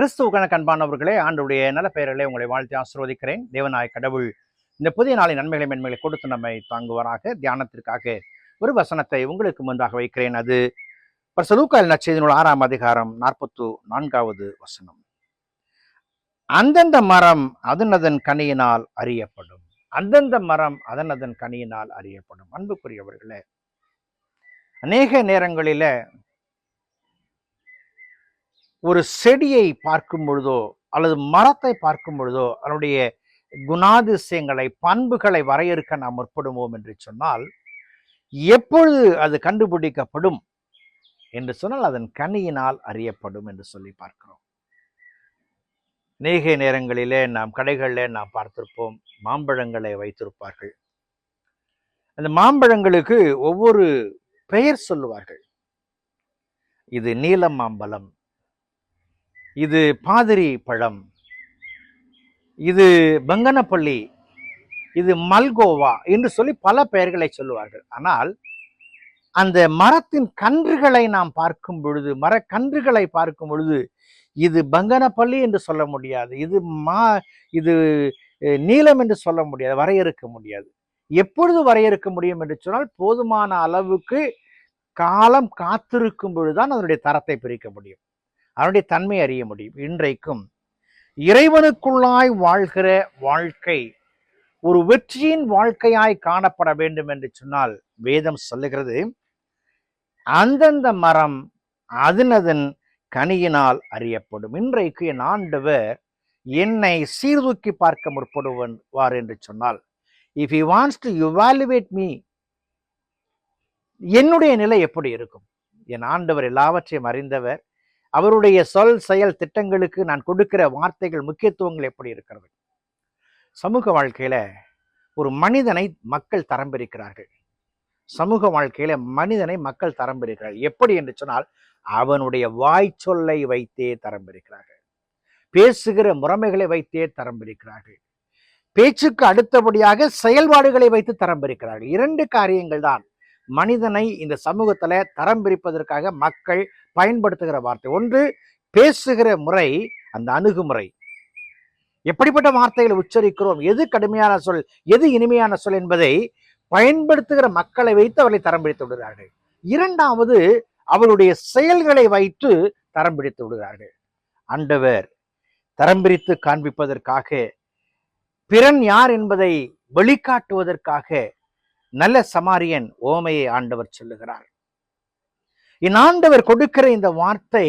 கிறிஸ்துவ கண்பானவர்களே ஆண்டுடைய நல்ல பெயர்களை உங்களை வாழ்த்தி ஆசிர்வதிக்கிறேன். தேவநாய கடவுள் இந்த புதிய நாளின் நன்மைகளை மென்மைகளை கொடுத்து நம்மை தாங்குவராக. தியானத்திற்காக ஒரு வசனத்தை உங்களுக்கு முன்பாக வைக்கிறேன். அது பரிசுலூக்கால் நச்செய்தினுள் ஆறாம் அதிகாரம் நாற்பத்து நான்காவது வசனம். அந்தந்த மரம் அதன் அதன் கனியினால் அறியப்படும். அந்தந்த மரம் அதன் அதன் கனியினால் அறியப்படும். அன்புக்குரியவர்களே அநேக நேரங்களில ஒரு செடியை பார்க்கும் பொழுதோ அல்லது மரத்தை பார்க்கும் பொழுதோ அதனுடைய குணாதிசயங்களை பண்புகளை வரையறுக்க நாம் முற்படுவோம் என்று சொன்னால் எப்பொழுது அது கண்டுபிடிக்கப்படும் என்று சொன்னால் அதன் கனியினால் அறியப்படும் என்று சொல்லி பார்க்கிறோம். நேகை நேரங்களிலே நாம் கடைகளில் நாம் பார்த்திருப்போம் மாம்பழங்களை வைத்திருப்பார்கள். அந்த மாம்பழங்களுக்கு ஒவ்வொரு பெயர் சொல்லுவார்கள். இது நீலம் மாம்பழம் இது பாதிரி பழம். இது பங்கனப்பள்ளி. இது மல்கோவா என்று சொல்லி பல பெயர்களை சொல்லுவார்கள். ஆனால் அந்த மரத்தின் கன்றுகளை நாம் பார்க்கும் பொழுது மரக்கன்றுகளை பார்க்கும் பொழுது இது பங்கனப்பள்ளி என்று சொல்ல முடியாது. இது மா இது நீளம் என்று சொல்ல முடியாது. வரையறுக்க முடியாது. எப்பொழுது வரையறுக்க முடியும் என்று சொன்னால் போதுமான அளவுக்கு காலம் காத்திருக்கும் பொழுதுதான் அதனுடைய தரத்தை பிரிக்க முடியும். அதனுடைய தன்மை அறிய முடியும். இன்றைக்கும் இறைவனுக்குள்ளாய் வாழ்கிற வாழ்க்கை ஒரு வெற்றியின் வாழ்க்கையாய் காணப்பட வேண்டும் என்று சொன்னால் வேதம் சொல்லுகிறது அந்தந்த மரம் அதனதன் கனியினால் அறியப்படும். இன்றைக்கு என் ஆண்டவர் என்னை சீர்தூக்கி பார்க்க முற்படுவன் வார் என்று சொன்னால் if you wants to evaluate me என்னுடைய நிலை எப்படி இருக்கும்? என் ஆண்டவர் எல்லாவற்றையும் அறிந்தவர் அவருடைய சொல் செயல் திட்டங்களுக்கு நான் கொடுக்கிற வார்த்தைகள் முக்கியத்துவங்கள் எப்படி இருக்கிறது? சமூக வாழ்க்கையில ஒரு மனிதனை மக்கள் தரம் பிரிக்கிறார்கள் சமூக வாழ்க்கையில மனிதனை மக்கள் தரம் பிரிக்கிறார்கள் எப்படி என்று சொன்னால் அவனுடைய வாய் சொல்லை வைத்தே தரம் பிரிக்கிறார்கள் பேசுகிற முறைமைகளை வைத்தே தரம் பிரிக்கிறார்கள் பேச்சுக்கு அடுத்தபடியாக செயல்பாடுகளை வைத்து தரம் பிரிக்கிறார்கள் இரண்டு காரியங்கள் தான். மனிதனை இந்த சமூகத்தில் தரம் பிரிப்பதற்காக மக்கள் பயன்படுத்துகிற வார்த்தை. ஒன்று பேசுகிற முறை அந்த அணுகுமுறை. எப்படிப்பட்ட வார்த்தைகளை உச்சரிக்கிறோம்? எது கடுமையான சொல்? எது இனிமையான சொல் என்பதை பயன்படுத்துகிற மக்களை வைத்து அவர்களை தரம் பிடித்து விடுகிறார்கள். இரண்டாவது அவருடைய செயல்களை வைத்து தரம் பிடித்து விடுகிறார்கள். ஆண்டவர் தரம் பிரித்து காண்பிப்பதற்காக பிறன் யார் என்பதை வெளிக்காட்டுவதற்காக நல்ல சமாரியன் ஓமையை ஆண்டவர் சொல்லுகிறார். என் ஆண்டவர் கொடுக்கிற இந்த வார்த்தை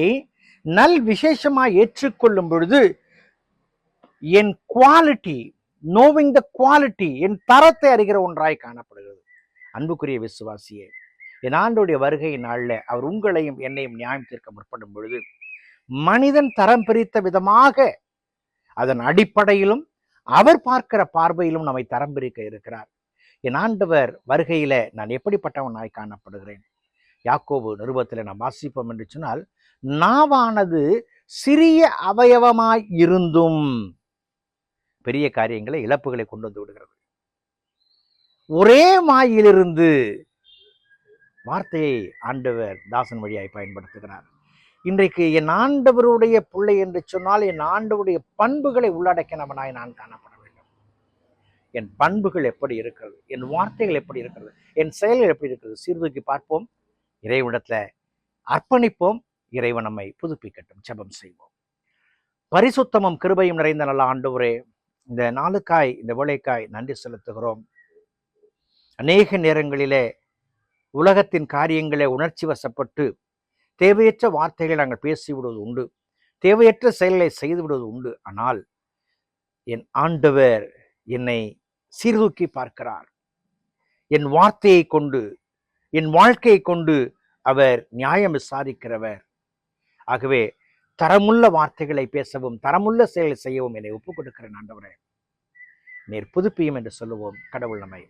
நல் விசேஷமா ஏற்றுக்கொள்ளும் பொழுது என் குவாலிட்டி நோவிங் த குவாலிட்டி என் தரத்தை அறிகிற ஒன்றாய் காணப்படுகிறது. அன்புக்குரிய விசுவாசியே என் ஆண்டுடைய வருகை நாளில் அவர் உங்களையும் என்னையும் நியாயம் தீர்க்க முற்படும் பொழுது மனிதன் தரம் பிரித்த விதமாக அதன் அடிப்படையிலும் அவர் பார்க்கிற பார்வையிலும் நம்மை தரம் பிரிக்க இருக்கிறார். என் ஆண்டவர் வருகையில நான் எப்படிப்பட்டவனாய் காணப்படுகிறேன்? யாக்கோபு நிருபத்தில் நாம் வாசிப்போம் என்று சொன்னால் நாவானது சிறிய அவயவமாய் இருந்தும் பெரிய காரியங்களை இழப்புகளை கொண்டு வந்து விடுகிறது. ஒரே மாயிலிருந்து வார்த்தையை ஆண்டவர் தாசன் வழியாய் பயன்படுத்துகிறார். இன்றைக்கு என் ஆண்டவருடைய பிள்ளை என்று சொன்னால் என் ஆண்டவருடைய பண்புகளை உள்ளடக்கினவனாய் நான் காணப்படும் என் பண்புகள் எப்படி இருக்கிறது? என் வார்த்தைகள் எப்படி இருக்கிறது? என் செயல்கள் எப்படி இருக்கிறது? சீர்தூக்கி பார்ப்போம். இறைவனத்தில் அர்ப்பணிப்போம். இறைவன் நம்மை புதுப்பிக்கட்டும். ஜெபம் செய்வோம். பரிசுத்தமும் கிருபையும் நிறைந்த நல்ல ஆண்டவரே இந்த நாளுக்காய் இந்த வேலைக்காய் நன்றி செலுத்துகிறோம். அநேக நேரங்களிலே உலகத்தின் காரியங்களை உணர்ச்சி வசப்பட்டு தேவையற்ற வார்த்தைகளை நாங்கள் பேசிவிடுவது உண்டு. தேவையற்ற செயல்களை செய்து விடுவது உண்டு. ஆனால் என் ஆண்டவர் என்னை சீர்தூக்கி பார்க்கிறார். என் வார்த்தையை கொண்டு என் வாழ்க்கையை கொண்டு அவர் நியாயம் விசாரிக்கிறவர். ஆகவே தரமுள்ள வார்த்தைகளை பேசவும் தரமுள்ள செயலை செய்யவும் என்னை ஒப்புக் கொடுக்கிறேன் ஆண்டவரே. நீர் புதுப்பியும் என்று சொல்லுவோம். கடவுள் நம்மை